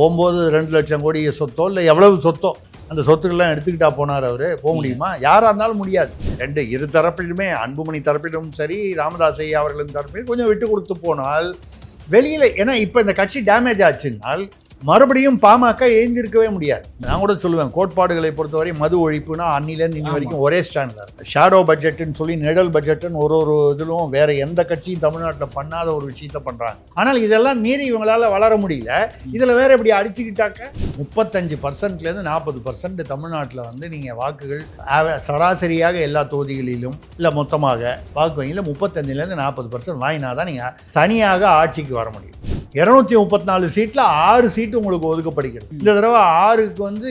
போகும்போது ரெண்டு லட்சம் கோடி சொத்தோ இல்லை எவ்வளவு சொத்தோ அந்த சொத்துக்கள்லாம் எடுத்துக்கிட்டா போனார் அவர். போக முடியுமா? யாராக இருந்தாலும் முடியாது. ரெண்டு இரு தரப்பிலுமே அன்புமணி தரப்பிலும் சரி ராமதாஸ் ஐயா அவர்களின் தரப்பிலும் கொஞ்சம் விட்டு கொடுத்து போனால் வெளியில் ஏன்னா இப்போ இந்த கட்சி டேமேஜ் ஆச்சுன்னால் மறுபடியும் பாமக எழுந்திருக்கவே முடியாது. நான் கூட சொல்லுவேன் கோட்பாடுகளை பொறுத்தவரை மது ஒழிப்புனா அன்னிலேருந்து இன்னி. வரைக்கும் ஒரே ஸ்டாண்டில் ஷேடோ பட்ஜெட்டுன்னு சொல்லி நிழல் பட்ஜெட்டுன்னு ஒரு ஒரு இதிலும் வேற எந்த கட்சியும் தமிழ்நாட்டில் பண்ணாத ஒரு விஷயத்த பண்ணுறாங்க ஆனால் இதெல்லாம் மீறி இவங்களால வளர முடியல. இதில் வேற இப்படி அடிச்சுக்கிட்டாக்க? முப்பத்தஞ்சு பர்சன்ட்லேருந்து நாற்பது பர்சன்ட் தமிழ்நாட்டில் வந்து நீங்கள் வாக்குகள் சராசரியாக எல்லா தொகுதிகளிலும் இல்லை மொத்தமாக வாக்கு வங்கியில் முப்பத்தஞ்சுலேருந்து நாற்பது பர்சன்ட் வாங்கினா தான் நீங்கள் தனியாக ஆட்சிக்கு வர முடியும். இரநூத்தி முப்பத்தி நாலு சீட்டில் ஆறு சீட்டு உங்களுக்கு ஒதுக்கப்படுகிறது. இந்த தடவை ஆறுக்கு வந்து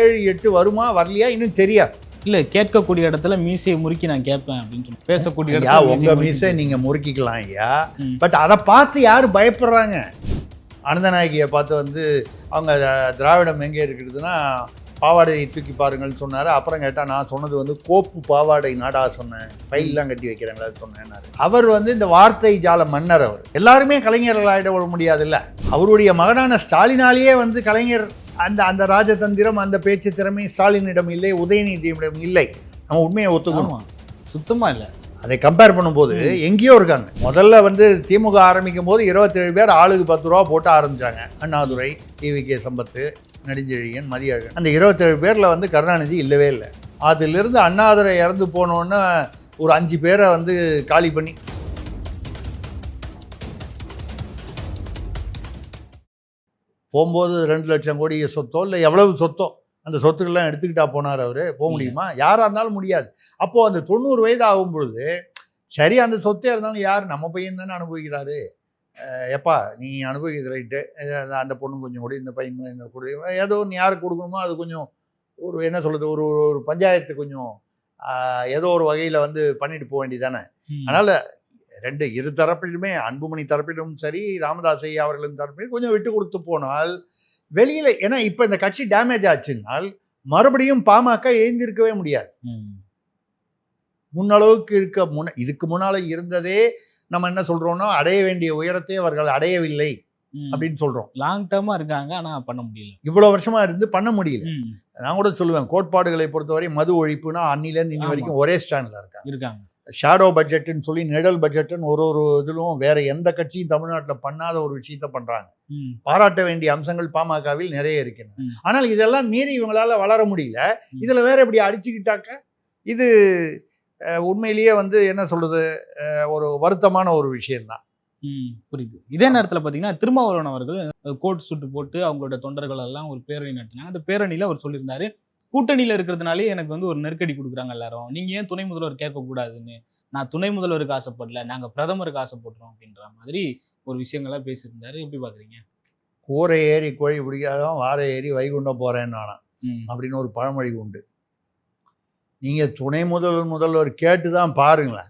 ஏழு எட்டு வருமா வரலையா இன்னும் தெரியாது. இல்ல கேட்கக்கூடிய இடத்துல மீசையை முறுக்கி நான் கேட்பேன் அப்படின்னு சொல்லி. பேசக்கூடிய ஐயா இடத்துல உங்க மீசையை மீசை முறுக்கி நீங்க முறுக்கிக்கலாம் ஐயா. பட் அதை பார்த்து யார் பயப்படுறாங்க? அனந்தநாயகியை பார்த்து வந்து அவங்க திராவிடம் எங்கே இருக்கிறதுனா பாவாடையை தூக்கி பாருங்கள்னு சொன்னார். அப்புறம் கேட்டால் நான் சொன்னது வந்து கோப்பு பாவாடை நாடா சொன்னேன். ஃபைல்லாம் கட்டி வைக்கிறாங்களா சொன்னேன்னாரு. அவர் வந்து இந்த வார்த்தை ஜால மன்னர் அவர். எல்லாருமே கலைஞர்கள் ஆகிட முடியாதுல்ல? அவருடைய மகனான ஸ்டாலினாலேயே வந்து கலைஞர் அந்த அந்த ராஜதந்திரம் அந்த பேச்சு திறமை ஸ்டாலினிடம் இல்லை உதயநிதியிடம் இல்லை. நம்ம உண்மையை ஒத்துக்கணும். ஆமா. சுத்தமா இல்ல. அதை கம்பேர் பண்ணும்போது எங்கேயோ இருக்காங்க. முதல்ல வந்து திமுக ஆரம்பிக்கும் போது இருபத்தேழு பேர் ஆளுக்கு பத்து ரூபா போட்டு ஆரம்பிச்சாங்க. அண்ணாதுரை டிவிகே சம்பத்து நெடுஞ்செழியன் மதியழகன். அந்த இருபத்தேழு பேரில் வந்து கருணாநிதி இல்லவே இல்லை. அதிலிருந்து அண்ணாதுரை இறந்து போனோன்னே ஒரு அஞ்சு பேரை வந்து காலி பண்ணி. போகும்போது ரெண்டு லட்சம் கோடி சொத்தோ இல்லை எவ்வளவு சொத்தோ அந்த சொத்துக்கள்லாம் எடுத்துக்கிட்டா போனார் அவர். போக முடியுமா? யாராக இருந்தாலும் முடியாது. அப்போது அந்த தொண்ணூறு வயது ஆகும் பொழுது சரி அந்த சொத்தே இருந்தாலும் யார்? நம்ம பையன் தானே அனுபவிக்கிறாரு. எப்பா நீ அனுபவிக்கிறது ரைட்டு அந்த பொண்ணு கொஞ்சம் கொடு இந்த பையன் இந்த கொடு ஏதோ நீ யாருக்கு கொடுக்கணுமோ அது கொஞ்சம் ஒரு என்ன சொல்கிறது ஒரு ஒரு பஞ்சாயத்து கொஞ்சம் ஏதோ ஒரு வகையில் வந்து பண்ணிட்டு போக வேண்டியதானே. அதனால் ரெண்டு இரு தரப்பிலுமே அன்புமணி தரப்பிலும் சரி ராமதாஸ் ஐயா அவர்களின் தரப்பிலும் கொஞ்சம் விட்டு கொடுத்து போனால் வெளியில் ஏன்னா இப்போ இந்த கட்சி டேமேஜ் ஆச்சுன்னால் மறுபடியும் பாமக எழுந்திருக்கவே முடியாது. முன்னளவுக்கு இருக்க முன்ன இதுக்கு முன்னால இருந்ததே நம்ம என்ன சொல்றோம்னா அடைய வேண்டிய உயரத்தை அவர்கள் அடையவில்லை. அப்படின்னு சொல்றோம் லாங் டேர்மா இருக்காங்க ஆனா பண்ண முடியல இவ்வளவு வருஷமா இருந்து பண்ண முடியல. நான் கூட சொல்லுவேன் கோட்பாடுகளை பொறுத்தவரை மது ஒழிப்புனா அன்னிலேருந்து இன்னி. வரைக்கும் ஒரே ஸ்டாண்ட்ல இருக்காங்க இருக்காங்க ஷேடோ பட்ஜெட்டுன்னு சொல்லி நிழல் பட்ஜெட்டுன்னு ஒரு ஒரு இதிலும் வேற எந்த கட்சியும் தமிழ்நாட்டில் பண்ணாத ஒரு விஷயத்த பண்றாங்க. பாராட்ட வேண்டிய அம்சங்கள் பாமகவில் நிறைய இருக்கின்றன. ஆனால் இதெல்லாம் மீறி இவங்களால வளர முடியல. இதுல வேற இப்படி அடிச்சுக்கிட்டாக்க இது உண்மையிலேயே வந்து என்ன சொல்றது அஹ், ஒரு வருத்தமான ஒரு விஷயம்தான். ம். புரியுது. இதே நேரத்துல பாத்தீங்கன்னா திருமாவளவன் அவர்கள் கோட் சுட்டு போட்டு அவங்களோட தொண்டர்கள் எல்லாம் ஒரு பேரணி நடத்தினாங்க. அந்த பேரணியில அவர் சொல்லியிருந்தாரு கூட்டணியில இருக்கிறதுனாலே எனக்கு வந்து ஒரு நெருக்கடி கொடுக்குறாங்க எல்லாரும். நீங்க ஏன் துணை முதல்வர் கேட்க கூடாதுன்னு நான் துணை முதல்வருக்கு ஆசைப்படல. நாங்க பிரதமருக்கு ஆசைப்படுறோம். அப்படின்ற மாதிரி ஒரு விஷயங்களா பேசியிருந்தாரு. எப்படி பாக்குறீங்க? கூரை ஏறி கோழி பிடிக்காதான் வார ஏறி வைகுண்டம் ம். அப்படின்னு ஒரு பழமொழி உண்டு. நீங்க துணை முதல்வர் முதல்வர் கேட்டு தான் பாருங்களேன்.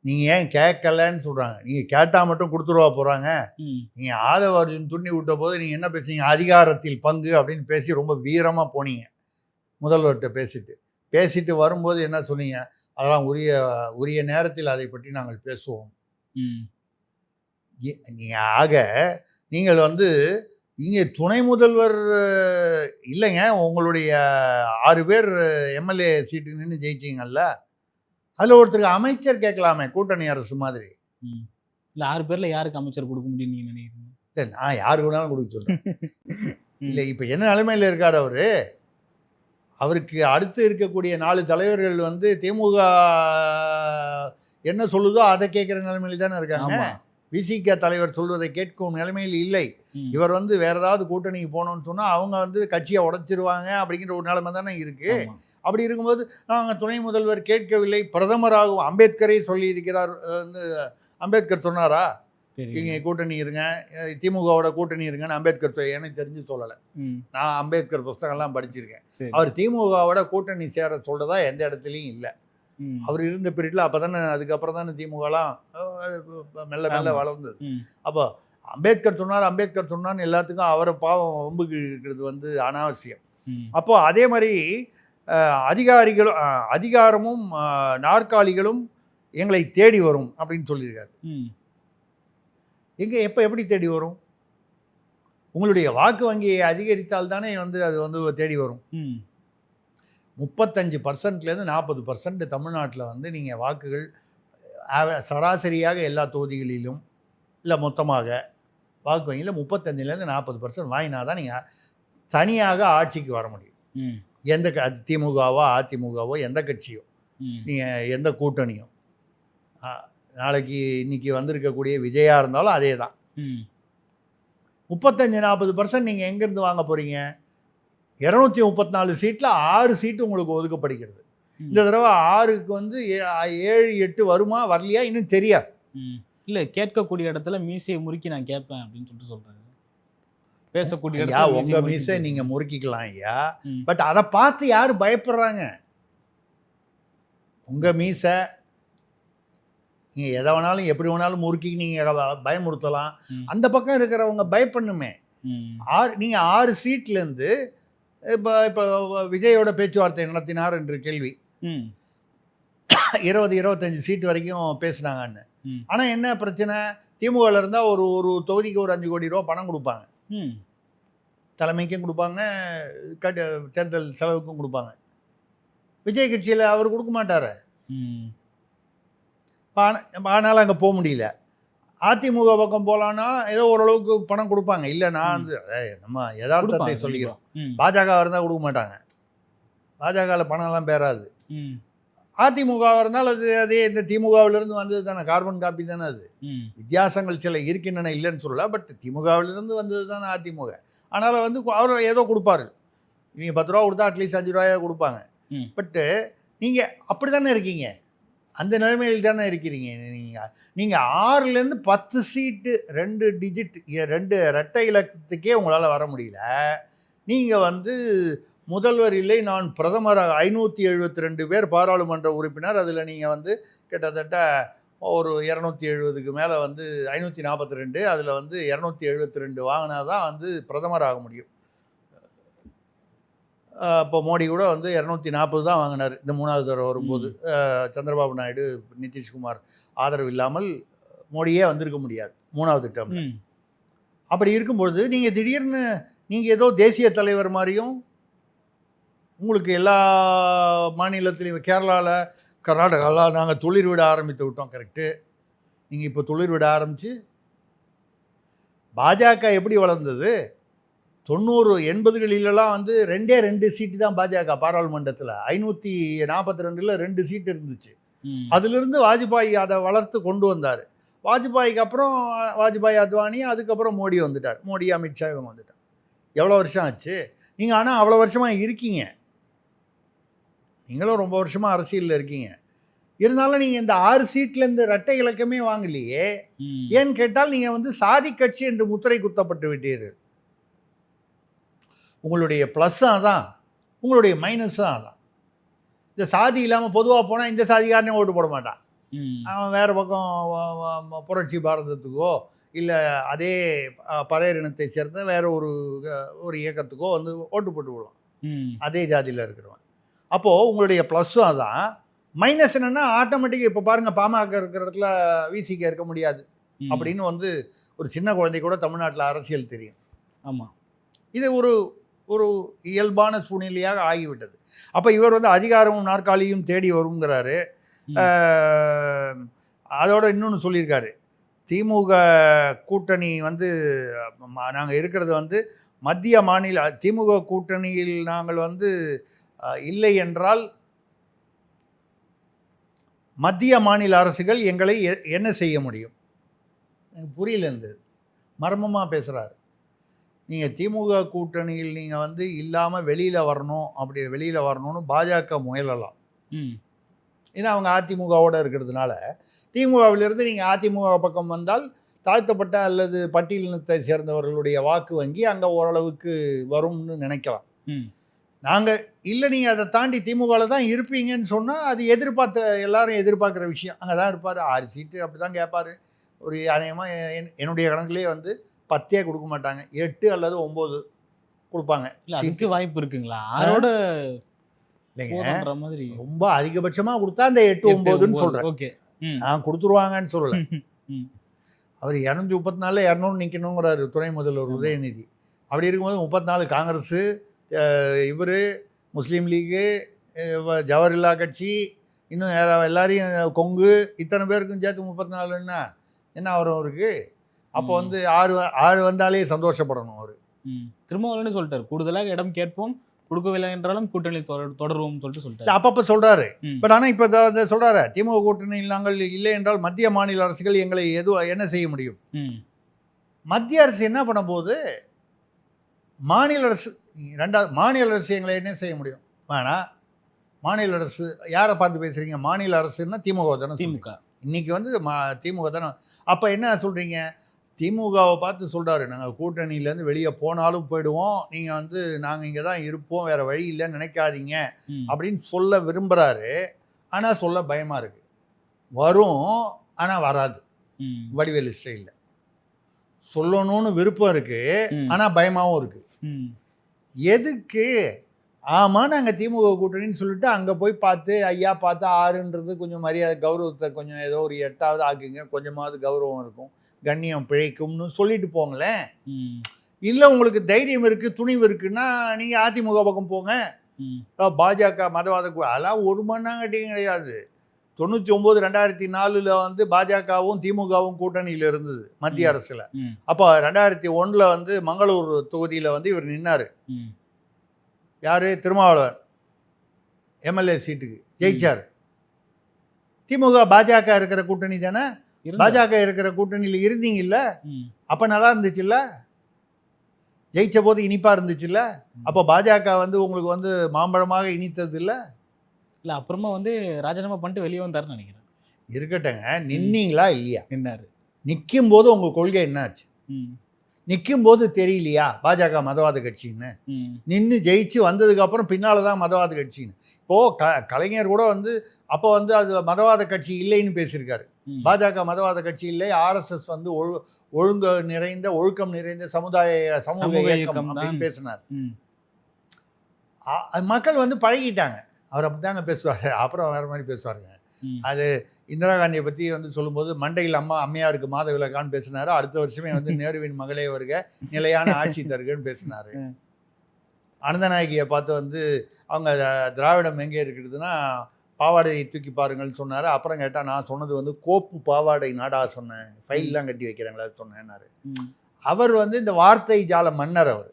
நீங்க ஏன் கேட்கலன்னு சொல்றாங்க. நீங்க கேட்டா மட்டும் கொடுத்துருவா போறாங்க. ம். நீங்க ஆதவ அர்ஜுன் விட்ட போது நீங்க என்ன பேசுனீங்க அதிகாரத்தில் பங்கு அப்படின்னு பேசி ரொம்ப வீரமா போனீங்க. முதல்வர்கிட்ட பேசிட்டு. பேசிட்டு வரும்போது என்ன சொன்னீங்க? அதெல்லாம் உரிய உரிய நேரத்தில் அதை பற்றி நாங்கள் பேசுவோம். ம். இ- நீ ஆக நீங்கள் வந்து இங்கே துணை முதல்வர் இல்லைங்க. உங்களுடைய ஆறு பேர் எம்எல்ஏ சீட்டு நின்று ஜெயிச்சிங்கல்ல. அதில் ஒருத்தருக்கு அமைச்சர் கேட்கலாமே கூட்டணி அரசு மாதிரி. இல்ல ஆறு பேர்ல யாருக்கு அமைச்சர் கொடுக்க முடியும் நீங்க நினைக்கிறீங்க? இல்லை நான் யாருக்கு வேணாலும் கொடுக்க சொல்கிறேன். இல்லை இப்போ என்ன நிலைமையில் இருக்கார் அவரு? அவருக்கு அடுத்து இருக்கக்கூடிய நாலு தலைவர்கள் வந்து திமுக என்ன சொல்லுதோ அதை கேட்குற நிலைமையில தானே இருக்காங்க. விசிக தலைவர் சொல்வதை கேட்கும் நிலைமையில் இல்லை. இவர் வந்து வேற ஏதாவது கூட்டணிக்கு போகணும்னு சொன்னா அவங்க வந்து கட்சியை உடைச்சிருவாங்க அப்படிங்கிற ஒரு நிலைமை தானே இருக்கு. அப்படி இருக்கும்போது நாங்கள் துணை முதல்வர் கேட்கவில்லை பிரதமராகவும் அம்பேத்கரே சொல்லி இருக்கிறார் வந்து அம்பேத்கர் சொன்னாரா. இங்கே கூட்டணி இருங்க திமுகவோட கூட்டணி இருங்கன்னு அம்பேத்கர் எனக்கு தெரிஞ்சு சொல்லலை. நான் அம்பேத்கர் புஸ்தகம்லாம் படிச்சிருக்கேன் சரி. அவர் திமுகவோட கூட்டணி சேர சொல்றதா எந்த இடத்துலையும் இல்லை. அவர் இருந்த பீரியட்ல அப்போ தானே அதுக்கப்புறம் தானே திமுகலாம் மெல்ல மெல்ல. வளர்ந்தது. அப்போ அம்பேத்கர் சொன்னார் அம்பேத்கர் சொன்னார்னு எல்லாத்துக்கும் அவரை பாவம் வம்புக்கு இருக்கிறது வந்து அனாவசியம். அப்போ அதே மாதிரி அதிகாரிகளும் அதிகாரமும் நாற்காலிகளும் எங்களை தேடி வரும் அப்படின்னு சொல்லியிருக்காரு. எங்கே எப்போ எப்படி தேடி வரும் உங்களுடைய வாக்கு வங்கியை அதிகரித்தால் தானே வந்து அது வந்து தேடி வரும் முப்பத்தஞ்சு பர்சன்ட்லேருந்து நாற்பது பர்சன்ட் தமிழ்நாட்டில் வந்து நீங்கள் வாக்குகள் சராசரியாக எல்லா தொகுதிகளிலும் இல்லை மொத்தமாக வாக்கு வங்கியில் முப்பத்தஞ்சுலேருந்து நாற்பது பர்சன்ட் வாங்கினா தான் நீங்கள் தனியாக ஆட்சிக்கு வர முடியும். ம். எந்த க திமுகவோ அதிமுகவோ எந்த கட்சியோ நீங்கள் எந்த கூட்டணியும். ஆ, நாளைக்கு இன்னைக்கு வந்திருக்கக்கூடிய விஜயா இருந்தாலும் அதே தான் ம். முப்பத்தஞ்சு நாற்பது பர்சன்ட் நீங்கள் எங்கேருந்து வாங்க போகிறீங்க இரநூத்தி முப்பத்தி நாலு சீட்டில் ஆறு சீட்டு உங்களுக்கு ஒதுக்கப்படுகிறது. இந்த தடவை ஆறுக்கு வந்து ஏழு எட்டு வருமா வரலையா இன்னும் தெரியாது. இல்ல கேட்கக்கூடிய இடத்துல மீசையை முறுக்கி நான் கேட்பேன் அப்படின்னு சொல்லிட்டு சொல்றாரு பேசக்கூடிய ஐயா இடத்துல உங்க முறுக்கி மீசை பேசுங்க. நீங்க முறுக்கிக்கலாம் ஐயா. பட் அதை பார்த்து யார் பயப்படுறாங்க உங்க மீசை நீங்க எதை வேணாலும் எப்படி வேணாலும் முறுக்கி நீங்க வ- பயமுறுத்தலாம். அந்த பக்கம் இருக்கிறவங்க பயப்படணுமே. ஆறு நீங்க ஆறு சீட்ல இருந்து இப்போ இப்போ விஜயோட பேச்சுவார்த்தை நடத்தினார் என்று கேள்வி. இருபது இருபத்தஞ்சு சீட் வரைக்கும் பேசுனாங்கன்னு ம். ஆனா என்ன பிரச்சனை திமுகவில் இருந்தால் ஒரு ஒரு தொகுதிக்கு ஒரு அஞ்சு கோடி ரூபா பணம் கொடுப்பாங்க. தலைமைக்கும் கொடுப்பாங்க கட் தேர்தல் செலவுக்கும் கொடுப்பாங்க விஜய் கட்சியில் அவர் கொடுக்க மாட்டார் ம். ஆனால் அங்கே போக முடியல அதிமுக பக்கம் போகலான்னா ஏதோ ஓரளவுக்கு பணம் கொடுப்பாங்க. இல்லை நான் வந்து நம்ம யதார்த்தத்தை சொல்லிக்கிறோம். பாஜக இருந்தால் கொடுக்க மாட்டாங்க. பாஜகவில் பணம்லாம் பேராது. ம். அதிமுக இருந்தால் அது அதே இந்த திமுகவிலிருந்து வந்தது தானே கார்பன் காப்பி தானே அது. வித்தியாசங்கள் சில இருக்கின்றன இல்லைன்னு சொல்லல பட் திமுகவிலிருந்து வந்தது தானே அதிமுக. அதனால் வந்து அவர் ஏதோ கொடுப்பாரு. இவங்க பத்து ரூபா கொடுத்தா அட்லீஸ்ட் அஞ்சு ரூபாயா கொடுப்பாங்க. பட்டு நீங்கள் அப்படி தானே இருக்கீங்க? அந்த நிலைமையில் தானே இருக்கிறீங்க. நீங்கள் நீங்கள் ஆறுலேருந்து பத்து சீட்டு ரெண்டு டிஜிட் ரெண்டு ரெட்டை இலக்கத்துக்கே உங்களால் வர முடியல. நீங்கள் வந்து முதல்வர் இல்லை நான் பிரதமர் ஐநூற்றி எழுபத்தி ரெண்டு பேர் பாராளுமன்ற உறுப்பினர். அதில் நீங்கள் வந்து கிட்டத்தட்ட ஒரு இரநூத்தி எழுபதுக்கு மேலே வந்து ஐநூற்றி நாற்பத்தி ரெண்டு அதில் வந்து இரநூத்தி எழுபத்தி ரெண்டு வாங்கினா தான் வந்து பிரதமர் ஆக முடியும். இப்போ மோடி கூட வந்து இரநூத்தி நாற்பது தான் வாங்கினார். இந்த மூணாவது தடவை வரும்போது. சந்திரபாபு நாயுடு நிதிஷ்குமார் ஆதரவு இல்லாமல் மோடியே வந்திருக்க முடியாது. மூணாவது டேர்ம். அப்படி இருக்கும்பொழுது நீங்கள் திடீர்னு நீங்கள் ஏதோ தேசிய தலைவர் மாதிரியும் உங்களுக்கு எல்லா மாநிலத்திலையும் கேரளாவில் கர்நாடகாவில் நாங்கள் துளிர் விட ஆரம்பித்து விட்டோம் கரெக்டு நீங்கள் இப்போ துளிர் விட ஆரம்பித்து பாஜக எப்படி வளர்ந்தது? தொண்ணூறு எண்பதுகளிலெல்லாம் வந்து ரெண்டே ரெண்டு சீட்டு தான் பாஜக பாராளுமன்றத்தில். ஐநூற்றி நாற்பத்தி ரெண்டில் ரெண்டு சீட்டு இருந்துச்சு. அதிலிருந்து வாஜ்பாய் அதை வளர்த்து கொண்டு வந்தார். வாஜ்பாய்க்கு அப்புறம் வாஜ்பாய் அத்வானி அதுக்கப்புறம் மோடி வந்துட்டார். மோடி அமித்ஷா இவங்க வந்துட்டார் எவ்வளோ வருஷம் ஆச்சு? நீங்கள் ஆனால் அவ்வளோ வருஷமாக இருக்கீங்க. நீங்களும் ரொம்ப வருஷமாக அரசியலில் இருக்கீங்க. இருந்தாலும் நீங்கள் இந்த ஆறு சீட்லேருந்து ரெட்டை இலக்கமே வாங்கலையே. ஏன்னு கேட்டால் நீங்கள் வந்து சாதி கட்சி என்று முத்திரை குத்தப்பட்டு விட்டீர்கள். உங்களுடைய ப்ளஸ்ஸும் அதான் உங்களுடைய மைனஸும் அதான் இந்த சாதி இல்லாமல் பொதுவாக போனால் இந்த சாதிக்காரனே ஓட்டு போட மாட்டான். அவன் வேறு பக்கம் புரட்சி பாரதத்துக்கோ இல்லை அதே பறையர் இனத்தை சேர்ந்த வேற ஒரு ஒரு இயக்கத்துக்கோ வந்து ஓட்டு போட்டு விடுவான். அதே ஜாதியில் இருக்கிறவன். அப்போது உங்களுடைய ப்ளஸ்ஸும் அதான் மைனஸ் என்னென்னா ஆட்டோமேட்டிக்காக இப்போ பாருங்கள் பாமக இருக்கிற இடத்துல விசிக இருக்க முடியாது. அப்படின்னு வந்து ஒரு சின்ன குழந்தை கூட தமிழ்நாட்டில் அரசியல் தெரியும். ஆமா. இது ஒரு ஒரு இயல்பான சூழ்நிலையாக ஆகிவிட்டது. அப்போ இவர் வந்து அதிகாரமும் நாற்காலியும் தேடி வருங்கிறாரு. அதோட இன்னொன்று சொல்லியிருக்காரு. திமுக கூட்டணி வந்து நாங்கள் இருக்கிறது வந்து மத்திய மாநில திமுக கூட்டணியில் நாங்கள் வந்து இல்லை என்றால் மத்திய மாநில அரசுகள் எங்களை எ- என்ன செய்ய முடியும்? புரியல இந்த மர்மமாக பேசுகிறாரு நீங்கள் திமுக கூட்டணியில் நீங்கள் வந்து இல்லாமல் வெளியில் வரணும் அப்படி வெளியில் வரணும்னு பாஜக முயலலாம். ம். ஏன்னா அவங்க அதிமுகவோட இருக்கிறதுனால திமுகவிலிருந்து நீங்கள் அதிமுக பக்கம் வந்தால் தாழ்த்தப்பட்ட அல்லது பட்டியலினத்தை சேர்ந்தவர்களுடைய வாக்கு வங்கி அங்கே ஓரளவுக்கு வரும்னு நினைக்கலாம். ம். நாங்கள் இல்லை நீங்கள் அதை தாண்டி திமுகவில் தான் இருப்பீங்கன்னு சொன்னால் அது எதிர்பார்த்த எல்லாரும் எதிர்பார்க்குற விஷயம். அங்கே தான் இருப்பார். ஆறு சீட்டு அப்படி தான் கேட்பார் ஒரு அநேகமாக என்னுடைய கணக்குலேயே வந்து பத்தே கொடுக்க மாட்டாங்க. எட்டு அல்லது ஒம்பது கொடுப்பாங்க. இல்ல அதுக்கு வாய்ப்பு இருக்குங்களா? ஆரோட இல்லைங்க. மாதிரி. ரொம்ப அதிகபட்சமாக கொடுத்தா அந்த எட்டு ஒம்போதுன்னு சொல்கிறேன் ஓகே. நான் கொடுத்துருவாங்கன்னு சொல்லலை. அவர் இரநூத்தி முப்பத்தி நாலில் இரநூறு நிற்கணுங்கிறாரு துணை முதல்வர் உதயநிதி. அப்படி இருக்கும்போது முப்பத்தி நாலு காங்கிரஸு இவர் முஸ்லீம் லீகு ஜவஹர்லா கட்சி இன்னும் எல்லாரையும் கொங்கு இத்தனை பேருக்கும் சேர்த்து முப்பத்தி நாலுன்னா என்ன வரும் அவருக்கு அப்போ. வந்து ஆறு ஆறு வந்தாலே சந்தோஷப்படணும் அவர். ம். திருமாவளவனே சொல்லிட்டாரு. கூடுதலாக இடம் கேட்போம். கொடுக்கவில்லை என்றாலும் கூட்டணி தொடர் தொடருவோம் சொல்லிட்டு சொல்லிட்டாரு. அப்பப்போ சொல்கிறாரு ம். பட் ஆனால் இப்போ சொல்கிறாரு திமுக கூட்டணியில் நாங்கள் இல்லை என்றால் மத்திய மாநில அரசுகள் எங்களை எது என்ன செய்ய முடியும். மத்திய அரசு என்ன பண்ண போகுது மாநில அரசு ரெண்டாவது மாநில அரசு எங்களை என்ன செய்ய முடியும்? வேணா மாநில அரசு யாரை பார்த்து பேசுறீங்க? மாநில அரசுன்னா திமுக தானே சொல்றீங்க. திமுக இன்னைக்கு வந்து மா திமுக தானே. அப்போ என்ன சொல்கிறீங்க திமுகவை பார்த்து சொல்கிறாரு நாங்கள் கூட்டணியிலேருந்து வெளியே போனாலும் போயிடுவோம். நீங்கள் வந்து நாங்கள் இங்கே தான் இருப்போம். வேறு வழி இல்லைன்னு நினைக்காதீங்க. அப்படின்னு சொல்ல விரும்புகிறாரு ஆனால் சொல்ல பயமாக இருக்குது வரும் ஆனால் வராது. வடிவேலு ஸ்டைலில். சொல்லணும்னு விருப்பம் இருக்குது. ஆனால் பயமாகவும் இருக்குது. எதுக்கு ஆமாம் நாங்கள் திமுக கூட்டணின்னு சொல்லிட்டு அங்கே போய் பார்த்து ஐயா பார்த்து ஆறுன்றது கொஞ்சம் மரியாதை கௌரவத்தை கொஞ்சம் ஏதோ ஒரு எட்டாவது ஆக்குங்க கொஞ்சமாவது கௌரவம் இருக்கும் கண்ணியம் பிழைக்கும்னு சொல்லிட்டு போங்களேன். இல்லை உங்களுக்கு தைரியம் இருக்குது துணிவு இருக்குன்னா நீங்கள் அதிமுக பக்கம் போங்க பாஜக மதவாத அதெல்லாம் ஒரு மண்ணாங்கட்டியும் கிடையாது தொண்ணூற்றி ஒம்பது ரெண்டாயிரத்தி நாலில் வந்து பாஜகவும் திமுகவும் கூட்டணியில் இருந்தது மத்திய. அரசில். அப்போ ரெண்டாயிரத்தி ஒன்றில் வந்து மங்களூர் தொகுதியில் வந்து இவர் நின்னார். யார்? திருமாவளவன். எம்எல்ஏ சீட்டுக்கு. ஜெயிச்சார். திமுக பாஜக இருக்கிற கூட்டணி தானே? பாஜக இருக்கிற கூட்டணியில் இருந்தீங்கல்ல? ம். அப்போ நல்லா இருந்துச்சுல்ல? ஜெயிச்ச போது இனிப்பா இருந்துச்சுல்ல? அப்போ பாஜக வந்து உங்களுக்கு வந்து மாம்பழமாக இனித்தது இல்ல இல்ல அப்புறமா வந்து ராஜினாமா பண்ணிட்டு வெளியே வந்தாருன்னு நினைக்கிறேன். இருக்கட்டுங்க நின்னீங்களா இல்லையா? என்னாரு நிற்கும் போது உங்க கொள்கை என்னாச்சு. நிற்கும் போது தெரியலையா பாஜக மதவாத கட்சின்னு. நின்று ஜெயிச்சு வந்ததுக்கு அப்புறம் பின்னால தான் மதவாத கட்சின்னு இப்போ க கலைஞர் கூட வந்து அப்போ வந்து அது மதவாத கட்சி இல்லைன்னு பேசியிருக்காரு. பாஜக மதவாத கட்சி இல்லை ஆர்எஸ்எஸ் வந்து ஒழு ஒழுங்கு நிறைந்த ஒழுக்கம் நிறைந்த சமுதாய சமூக இயக்கம் அப்படின்னு. பேசினார் மக்கள் வந்து பழகிட்டாங்க அவர் அப்படிதாங்க பேசுவார் அப்புறம் வேற மாதிரி பேசுவாருங்க. அது இந்திரா காந்தியை பற்றி வந்து சொல்லும்போது மண்டையில் அம்மா அம்மையாருக்கு மாத விலக்கான்னு பேசினாரு. அடுத்த வருஷமே வந்து நேருவின் மகளே வருக நிலையான ஆட்சி தருகன்னு பேசினாரு. அனந்தநாயகியை பார்த்து வந்து அவங்க திராவிடம் எங்கே இருக்கிறதுனா பாவாடையை தூக்கி பாருங்கள்னு சொன்னார். அப்புறம் கேட்டால் நான் சொன்னது வந்து கோப்பு பாவாடை நாடா சொன்னேன். ஃபைல்லாம் கட்டி வைக்கிறாங்களா சொன்னேன்னாரு. அவர் வந்து இந்த வார்த்தை ஜால மன்னர் அவர்.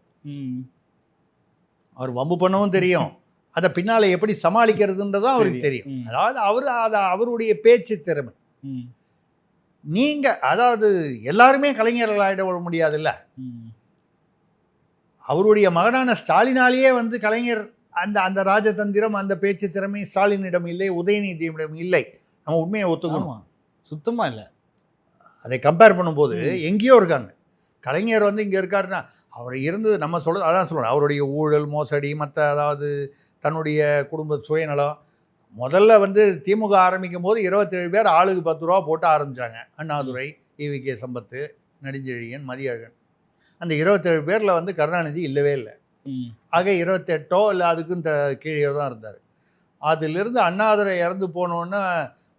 அவர் வம்பு பண்ணவும் தெரியும். அதை பின்னால எப்படி சமாளிக்கிறதுன்றதும் அவருக்கு தெரியும். அதாவது அவர் அது அவருடைய பேச்சு திறமை. ம். நீங்க அதாவது எல்லாருமே கலைஞர்கள் விட முடியாதுல்ல. அவருடைய மகனான ஸ்டாலினாலேயே வந்து கலைஞர் அந்த அந்த ராஜதந்திரம் அந்த பேச்சு திறமை ஸ்டாலினிடம் இல்லை உதயநிதியிடம் இல்லை. நம்ம உண்மையை ஒத்துக்கணும். ஆமா. சுத்தமா இல்ல. அதை கம்பேர் பண்ணும்போது. எங்கேயோ இருக்காங்க. கலைஞர் வந்து இங்கே இருக்காருன்னா அவர் இருந்தது நம்ம சொல்ல அதான் சொல்கிறோம் அவருடைய ஊழல் மோசடி மற்ற அதாவது தன்னுடைய குடும்ப சுயநலம். முதல்ல வந்து திமுக ஆரம்பிக்கும் போது இருபத்தேழு பேர் ஆளுக்கு பத்து ரூபா போட்டு ஆரம்பித்தாங்க அண்ணாதுரை ஈவி கே சம்பத்து நெடுஞ்செழியன் மதியழகன். அந்த இருபத்தேழு பேரில் வந்து கருணாநிதி இல்லவே இல்லை. ஆக இருபத்தெட்டோ இல்லை அதுக்கும் த கீழே தான் இருந்தார். அதிலிருந்து அண்ணாதுரை இறந்து போனோன்னே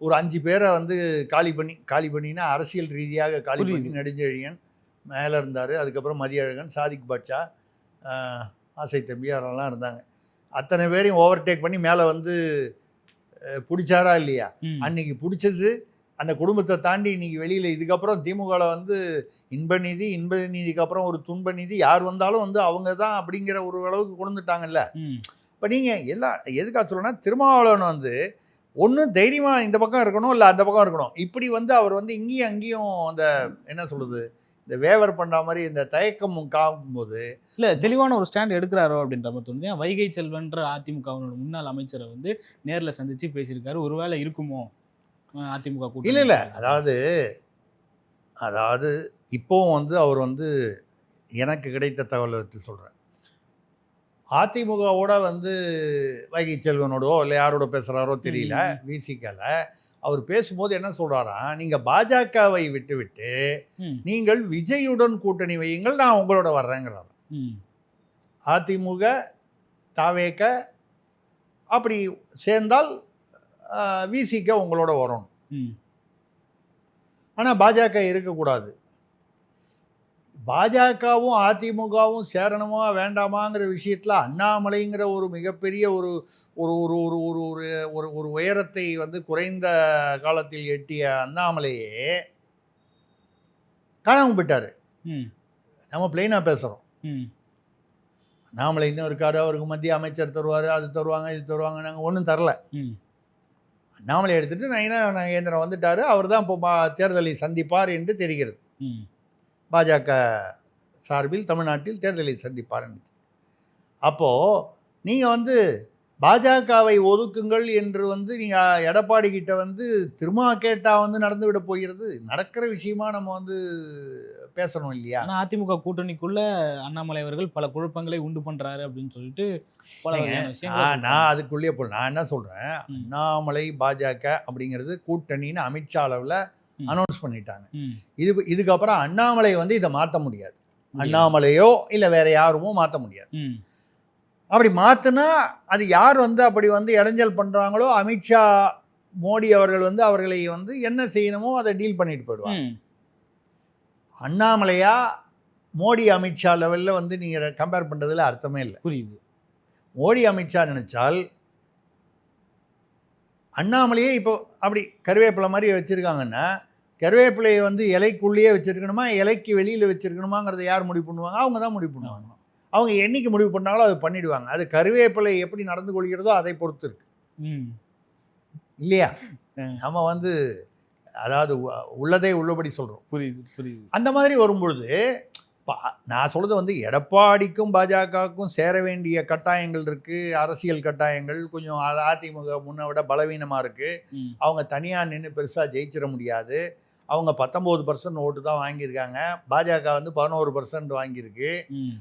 ஒரு அஞ்சு பேரை வந்து காலி பண்ணி காலி பண்ணினா அரசியல் ரீதியாக காலி பண்ணி. நெடுஞ்செழியன் மேலே இருந்தார். அதுக்கப்புறம் மதியழகன் சாதிக் பாட்சா ஆசை தம்பி அவரெல்லாம் இருந்தாங்க. அத்தனை பேரையும் ஓவர்டேக் பண்ணி மேலே வந்து பிடிச்சாரா இல்லையா. அன்னைக்கு பிடிச்சது அந்த குடும்பத்தை தாண்டி இன்னைக்கு வெளியில் இதுக்கப்புறம் திமுகவில் வந்து இன்ப நீதி இன்ப நீதிக்கு அப்புறம் ஒரு துன்ப நீதி யார் வந்தாலும் வந்து அவங்க தான் அப்படிங்கிற ஒரு அளவுக்கு கொண்டுட்டாங்கல்ல. இப்போ நீங்கள் எல்லா எதுக்காக சொல்லணும்னா திருமாவளவன் வந்து ஒன்று தைரியமாக இந்த பக்கம் இருக்கணும் இல்லை அந்த பக்கம் இருக்கணும் இப்படி வந்து அவர் வந்து இங்கேயும் அங்கேயும் அந்த என்ன சொல்கிறது இந்த வேவர் பண்ணுற மாதிரி இந்த தயக்கம் காக்கும்போது இல்ல தெளிவான ஒரு ஸ்டாண்ட் எடுக்கிறாரோ அப்படின்ற மாதிரி தோணுது. வைகை செல்வன்ற அதிமுகவினோட முன்னாள் அமைச்சரை வந்து நேர்ல சந்திச்சு பேசியிருக்காரு. ஒருவேளை இருக்குமோ? அதிமுக கூட்டணி. இல்லை இல்லை. அதாவது அதாவது இப்போவும் வந்து அவர் வந்து எனக்கு கிடைத்த தகவலை வச்சு சொல்கிறேன் அதிமுகவோட வந்து வைகை செல்வனோடோ இல்லை யாரோட பேசுகிறாரோ தெரியல. விசிக்கல. அவர் பேசும்போது என்ன சொல்கிறாரா நீங்கள் பாஜகவை விட்டு விட்டு ம். நீங்கள் விஜயுடன் கூட்டணி வையுங்கள் நான் உங்களோட வர்றேங்கிறார். அதிமுக தாவேக்க அப்படி சேர்ந்தால் விசிக்க உங்களோட வரணும். ஆனால் பாஜக இருக்கக்கூடாது பாஜகவும் அதிமுகவும் சேரணுமா வேண்டாமாங்கிற விஷயத்தில் அண்ணாமலைங்கிற ஒரு மிகப்பெரிய ஒரு ஒரு ஒரு ஒரு ஒரு ஒரு ஒரு ஒரு உயரத்தை வந்து குறைந்த காலத்தில் எட்டிய அண்ணாமலையே காணாமல் போயிட்டார். நம்ம பிளெயினாக பேசுகிறோம் அண்ணாமலை இன்னும் இருக்காரு அவருக்கு மத்திய அமைச்சர் தருவார் அது தருவாங்க இது தருவாங்க நாங்கள் ஒன்றும் தரல. அண்ணாமலை எடுத்துட்டு நயினா நாகேந்திரன் வந்துட்டார் அவர் தான் இப்போ தேர்தலை சந்திப்பார் என்று தெரிகிறது. பாஜக சார்பில் தமிழ்நாட்டில் தேர்தலை சந்திப்பார் அப்போது நீங்கள் வந்து பாஜகவை ஒதுக்குங்கள் என்று வந்து நீங்கள் எடப்பாடி கிட்ட வந்து திரும்ப கேட்டால் வந்து நடந்து விட போகிறது நடக்கிற விஷயமா நம்ம வந்து பேசணும் இல்லையா ஆனா அதிமுக கூட்டணிக்குள்ள அண்ணாமலை அவர்கள் பல குழப்பங்களை உண்டு பண்றாரு அப்படின்னு சொல்லிட்டு நான். அதுக்குள்ளேயே போல நான் என்ன சொல்கிறேன். அண்ணாமலை பாஜக அப்படிங்கிறது கூட்டணின்னு அமித்ஷா அளவில். அனௌன்ஸ் பண்ணிட்டாங்க. இது இதுக்கப்புறம் அண்ணாமலை வந்து இதை மாற்ற முடியாது. அண்ணாமலையோ இல்லை வேற யாருமோ மாற்ற முடியாது. அப்படி மாற்றினா அது யார் வந்து அப்படி வந்து இடைஞ்சல் பண்ணுறாங்களோ அமித்ஷா மோடி அவர்கள் வந்து அவர்களை வந்து என்ன செய்யணுமோ அதை டீல் பண்ணிட்டு போயிடுவாங்க. அண்ணாமலையா மோடி அமித்ஷா லெவலில் வந்து நீங்கள் கம்பேர் பண்ணுறதுல அர்த்தமே இல்லை. புரியுது. மோடி அமித்ஷா நினைச்சால் அண்ணாமலையே இப்போ அப்படி கருவேப்பிலை மாதிரி வச்சுருக்காங்கன்னா கருவேப்பிலையை வந்து இலைக்குள்ளேயே வச்சிருக்கணுமா இலைக்கு வெளியில் வச்சிருக்கணுமாங்கிறத யார் முடிவு பண்ணுவாங்க? அவங்க தான் முடிவு பண்ணுவாங்க. அவங்க என்னைக்கு முடிவு பண்ணாங்களோ அது பண்ணிடுவாங்க. அது கருவேப்பிலை எப்படி நடந்து கொள்கிறதோ அதை பொறுத்து இருக்கு. ம், இல்லையா. நம்ம வந்து அதாவது உள்ளதை உள்ளபடி சொல்கிறோம் புரியுது புரியுது. அந்த மாதிரி வரும்பொழுது நான் சொல்றது வந்து எடப்பாடிக்கும் பாஜகவுக்கும் சேர வேண்டிய கட்டாயங்கள் இருக்கு. அரசியல் கட்டாயங்கள் கொஞ்சம் அதிமுக முன்ன விட பலவீனமா இருக்கு. ம், அவங்க தனியா நின்று பெருசா ஜெயிச்சிட முடியாது. அவங்க பத்தொம்போது பர்சன்ட் ஓட்டு தான் வாங்கியிருக்காங்க. பாஜக வந்து பதினோரு பர்சன்ட் வாங்கியிருக்கு.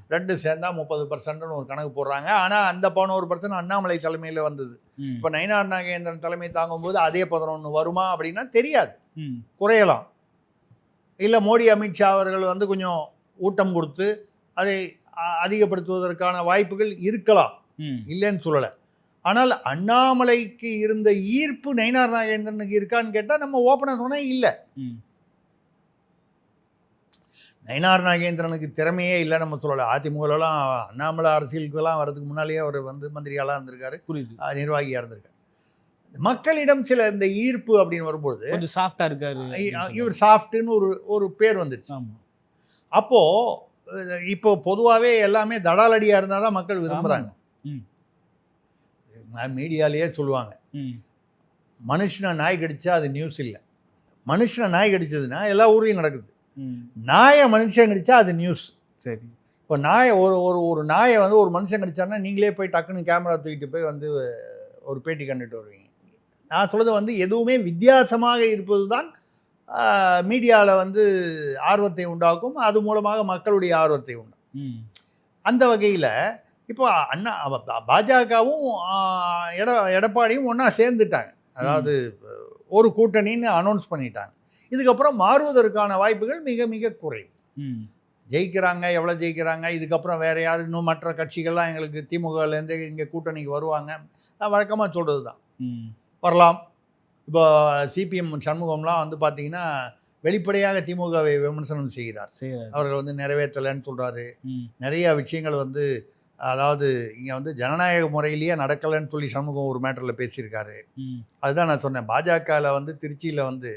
ரெண்டு சேர்ந்தா முப்பது பர்சன்ட்னு ஒரு கணக்கு போடுறாங்க. ஆனால் அந்த பதினோரு பர்சன்ட் அண்ணாமலை தலைமையில் வந்தது. இப்போ நயினார் நாகேந்திரன் தலைமை தாங்கும்போது அதே பதினொன்று வருமா அப்படின்னா தெரியாது. குறையலாம். இல்லை மோடி அமித்ஷா அவர்கள் வந்து கொஞ்சம் ஊட்டம் கொடுத்து அதை அதிகப்படுத்துவதற்கான வாய்ப்புகள் இருக்கலாம். இல்லைன்னு சொல்லலை. ஆனால் அண்ணாமலைக்கு இருந்த ஈர்ப்பு நயினார் நாகேந்திரனுக்கு இருக்கான்னு கேட்டால் நம்ம ஓப்பனாக சொன்னால் இல்லை. நயினார் நாகேந்திரனுக்கு திறமையே இல்லை நம்ம சொல்லலை. அதிமுகலாம் அண்ணாமலை அரசியலுக்கெல்லாம் வர்றதுக்கு முன்னாலேயே அவர் வந்து மந்திரியாலாம் இருந்திருக்காரு. புரியுது. அஹ் நிர்வாகியா இருந்திருக்காரு. மக்களிடம் சில இந்த ஈர்ப்பு அப்படின்னு வரும்பொழுது கொஞ்சம் சாஃப்டா இருக்காரு. இவர் சாஃப்ட்னு ஒரு ஒரு பேர் வந்துருச்சு. ஆமா அப்போ அஹ், இப்போ பொதுவாகவே எல்லாமே தடாலடியாக இருந்தால் தான் மக்கள் விரும்புகிறாங்க. மீடியாலேயே சொல்லுவாங்க. மனுஷனை நாய் கடிச்சா அது நியூஸ் இல்லை. மனுஷனை நாய் கடிச்சதுன்னா எல்லா ஊர்லேயும் நடக்குது. நாயை மனுஷன் கடிச்சா அது நியூஸ் சரி. இப்போ நாயை ஒரு ஒரு ஒரு நாயை வந்து ஒரு மனுஷன் கடிச்சாருன்னா நீங்களே போய் டக்குன்னு கேமரா தூக்கிட்டு போய் வந்து ஒரு பேட்டி கண்டுட்டு வருவீங்க. நான் சொல்றது வந்து எதுவுமே வித்தியாசமாக இருப்பது தான் மீடியாவில் வந்து ஆர்வத்தை உண்டாக்கும். அது மூலமாக மக்களுடைய ஆர்வத்தை உண்டாக்கும். ம், அந்த வகையில் இப்போ அண்ணா பாஜகவும் எட எடப்பாடியும் ஒன்றா சேர்ந்துட்டாங்க. அதாவது ஒரு கூட்டணின்னு அனௌன்ஸ் பண்ணிட்டாங்க. இதுக்கப்புறம் மாறுவதற்கான வாய்ப்புகள் மிக மிக குறைவு. ஜெயிக்கிறாங்க எவ்வளோ ஜெயிக்கிறாங்க இதுக்கப்புறம் வேற யார் இன்னும் மற்ற கட்சிகள்லாம் எங்களுக்கு திமுகலேருந்து இங்கே கூட்டணிக்கு வருவாங்க. வழக்கமாக சொல்கிறது தான் வரலாம். இப்போ சிபிஎம் சண்முகம்லாம் வந்து பார்த்தீங்கன்னா வெளிப்படையாக திமுகவை விமர்சனம் செய்கிறார். சரி அவர்கள் வந்து நிறைவேற்றலைன்னு சொல்கிறாரு நிறைய விஷயங்கள் வந்து அதாவது இங்கே வந்து ஜனநாயக முறையிலேயே நடக்கலைன்னு சொல்லி சண்முகம் ஒரு மேட்டரில் பேசியிருக்காரு. அதுதான் நான் சொன்னேன். பாஜகவில் வந்து திருச்சியில் வந்து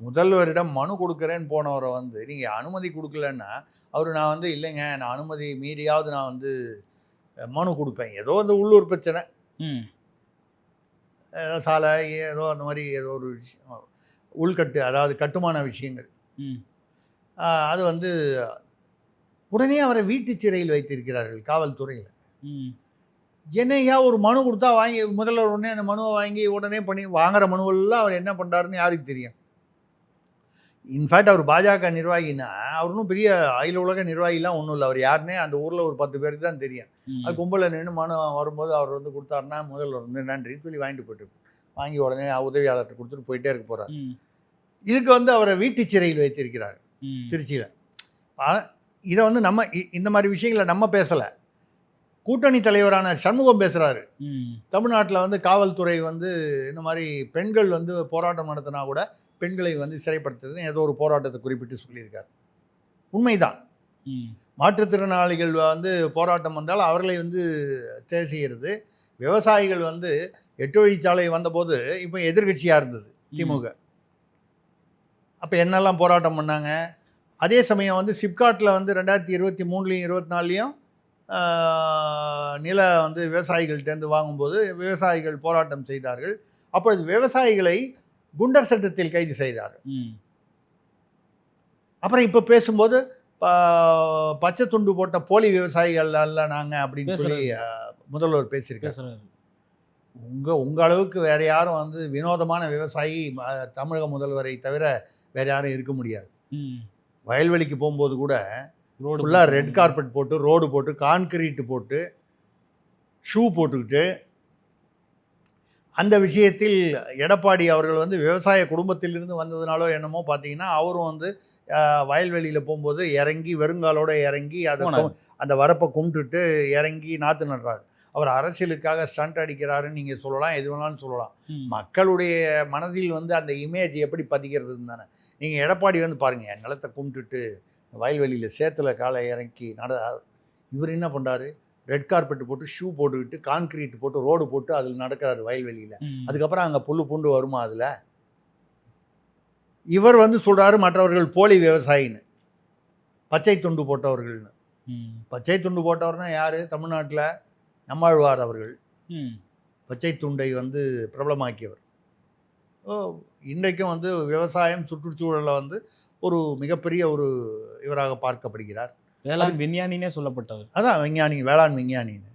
முதல்வரிடம் மனு கொடுக்குறேன்னு போனவரை வந்து நீங்கள் அனுமதி கொடுக்கலன்னா அவர் நான் வந்து இல்லைங்க நான் அனுமதி மீறியாவது நான் வந்து மனு கொடுப்பேன். ஏதோ அந்த உள்ளூர் பிரச்சனை. சாலை ஏதோ அந்த மாதிரி ஏதோ ஒரு விஷயம். உள்கட்டு அதாவது கட்டுமான விஷயங்கள். அது வந்து உடனே அவரை வீட்டு சிறையில் வைத்திருக்கிறார்கள் காவல்துறையில். ம், என்னையா ஒரு மனு கொடுத்தா வாங்கி முதல்வர் உடனே அந்த மனுவை வாங்கி உடனே பண்ணி வாங்குற மனுவெல்லாம் அவர் என்ன பண்ணுறாருன்னு யாருக்கு தெரியும்? இன்ஃபேக்ட் அவர் பாஜக நிர்வாகினா அவர் ஒன்றும் பெரிய அகில உலக நிர்வாகிலாம் ஒன்றும் இல்லை. அவர் யாருன்னே அந்த ஊரில் ஒரு பத்து பேருக்கு தான் தெரியும். அது கும்பலில் நின்று மனு வரும்போது அவர் வந்து கொடுத்தாருன்னா முதல்வர் வந்து நன்றின்னு சொல்லி வாங்கிட்டு போயிட்டு வாங்கி உடனே உதவியாளர்கிட்ட கொடுத்துட்டு போயிட்டே இருக்க போகிறார் இதுக்கு வந்து அவரை வீட்டு சிறையில் வைத்திருக்கிறார் திருச்சியில். இதை வந்து நம்ம இ- இந்த மாதிரி விஷயங்களை நம்ம பேசலை. கூட்டணி தலைவரான சண்முகம் பேசுகிறாரு தமிழ்நாட்டில் வந்து காவல்துறை வந்து இந்த மாதிரி பெண்கள் வந்து போராட்டம் நடத்தினா கூட பெண்களை வந்து சிறைப்படுத்துறதுன்னு ஏதோ ஒரு போராட்டத்தை குறிப்பிட்டு சொல்லியிருக்காரு. உண்மைதான். மாற்றுத்திறனாளிகள் வந்து போராட்டம் வந்தால் அவர்களை வந்து தேர்வு செய்கிறது விவசாயிகள் வந்து எட்டு வழிச்சாலை வந்தபோது இப்போ எதிர்க்கட்சியாக இருந்தது திமுக. அப்போ என்னெல்லாம் போராட்டம் பண்ணாங்க? அதே சமயம் வந்து சிப்காட்டில் வந்து ரெண்டாயிரத்தி இருபத்தி மூணுலேயும் இருபத்தி நாலுலேயும் நில வந்து விவசாயிகள்கிட்டேருந்து வாங்கும்போது விவசாயிகள் போராட்டம் செய்தார்கள். அப்பொழுது விவசாயிகளை குண்டர் சட்டத்தில் கைது செய்தார்கள் ம். அப்புறம் இப்போ பேசும்போது பச்சை துண்டு போட்ட போலி விவசாயிகள் அல்ல நாங்கள் அப்படின்னு சொல்லி முதல்வர் பேசியிருக்காரு. உங்கள் உங்கள் அளவுக்கு வேற யாரும் வந்து வினோதமான விவசாயி தமிழக முதல்வரை தவிர வேற யாரும் இருக்க முடியாது. வயல்வெளிக்கு போகும்போது கூட ஃபுல்லாக ரெட் கார்பெட் போட்டு ரோடு போட்டு கான்கிரீட் போட்டு ஷூ போட்டுக்கிட்டு அந்த விஷயத்தில் எடப்பாடி அவர்கள் வந்து விவசாய குடும்பத்திலிருந்து வந்ததுனாலோ என்னமோ பார்த்தீங்கன்னா அவரும் வந்து வயல்வெளியில் போகும்போது இறங்கி வெறுங்காலோட இறங்கி அதை அந்த வரப்பை கும்பிட்டுட்டு இறங்கி நாற்று நடுறாரு. அவர் அரசியலுக்காக ஸ்டண்ட் அடிக்கிறாருன்னு நீங்கள் சொல்லலாம் எது வேணாலும் சொல்லலாம். மக்களுடைய மனதில் வந்து அந்த இமேஜ் எப்படி பதிக்கிறதுன்னு தானே. நீங்கள் எடப்பாடி வந்து பாருங்கள் என் நிலத்தை கும்பிட்டுட்டு வயல்வெளியில் சேத்துல காலை இறக்கி நட இவர் என்ன பண்ணுறாரு ரெட் கார்பெட் போட்டு ஷூ போட்டுக்கிட்டு கான்கிரீட் போட்டு ரோடு போட்டு அதில் நடக்கிறாரு வயல்வெளியில். அதுக்கப்புறம் அங்கே புல்லு பூண்டு வருமா அதில்? இவர் வந்து சொல்கிறாரு மற்றவர்கள் போலி விவசாயின்னு. பச்சை துண்டு போட்டவர்கள்னு. பச்சை துண்டு போட்டவர்னா யார்? தமிழ்நாட்டில் நம்மாழ்வார் அவர்கள். பச்சை துண்டை வந்து பிரபலமாக்கியவர். ஓ இன்றைக்கும் வந்து விவசாயம் சுற்றுச்சூழலில் வந்து ஒரு மிகப்பெரிய ஒரு இவராக பார்க்கப்படுகிறார். வேளாண் விஞ்ஞானினே சொல்லப்பட்டவர் அதான் விஞ்ஞானி வேளாண் விஞ்ஞானின்னு.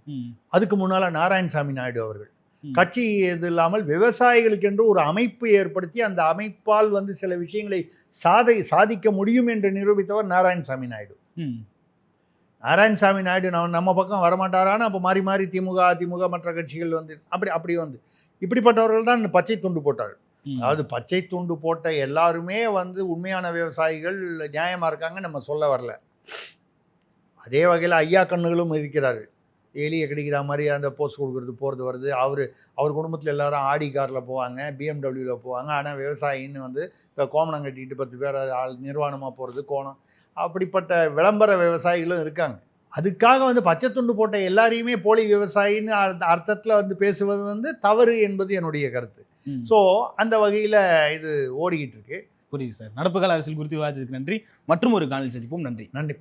அதுக்கு முன்னால் நாராயணசாமி நாயுடு அவர்கள். கட்சி இது இல்லாமல் விவசாயிகளுக்கென்று ஒரு அமைப்பு ஏற்படுத்தி அந்த அமைப்பால் வந்து சில விஷயங்களை சாதை சாதிக்க முடியும் என்று நிரூபித்தவர் நாராயணசாமி நாயுடு. நாராயணசாமி நாயுடு நம்ம நம்ம பக்கம் வரமாட்டாரான்னு அப்போ மாறி மாறி திமுக அதிமுக மற்ற கட்சிகள் வந்து அப்படி அப்படி வந்து இப்படிப்பட்டவர்கள் தான் இந்த பச்சை துண்டு போட்டார்கள். அதாவது பச்சை துண்டு போட்ட எல்லாருமே வந்து உண்மையான விவசாயிகள் நியாயமாக இருக்காங்க நம்ம சொல்ல வரல அதே வகையில் ஐயா கண்ணுகளும் இருக்கிறார்கள். எலியை கிடைக்கிற மாதிரி அந்த போஸ்ட் கொடுக்குறது போகிறது வருது அவர் அவர் குடும்பத்தில் எல்லாரும் ஆடி காரில் போவாங்க பிஎம்டபிள்யூவில் போவாங்க. ஆனால் விவசாயின்னு வந்து இப்போ கோமணம் கட்டிட்டு பத்து பேர் ஆள் நிர்வாணமாக போகிறது கோணம். அப்படிப்பட்ட விளம்பர விவசாயிகளும் இருக்காங்க. அதுக்காக வந்து பச்சை துண்டு போட்ட எல்லாரையுமே போலி விவசாயின்னு அர்த்த- அர்த்தத்தில் வந்து பேசுவது வந்து தவறு என்பது என்னுடைய கருத்து. ஸோ அந்த வகையில் இது ஓடிக்கிட்டு இருக்கு. புரியுது சார். நடப்பு கால அரசியல் குறித்து விவாதித்ததுக்கு நன்றி. மற்றும் ஒரு காணொலி சந்திப்போம். நன்றி. நன்றி.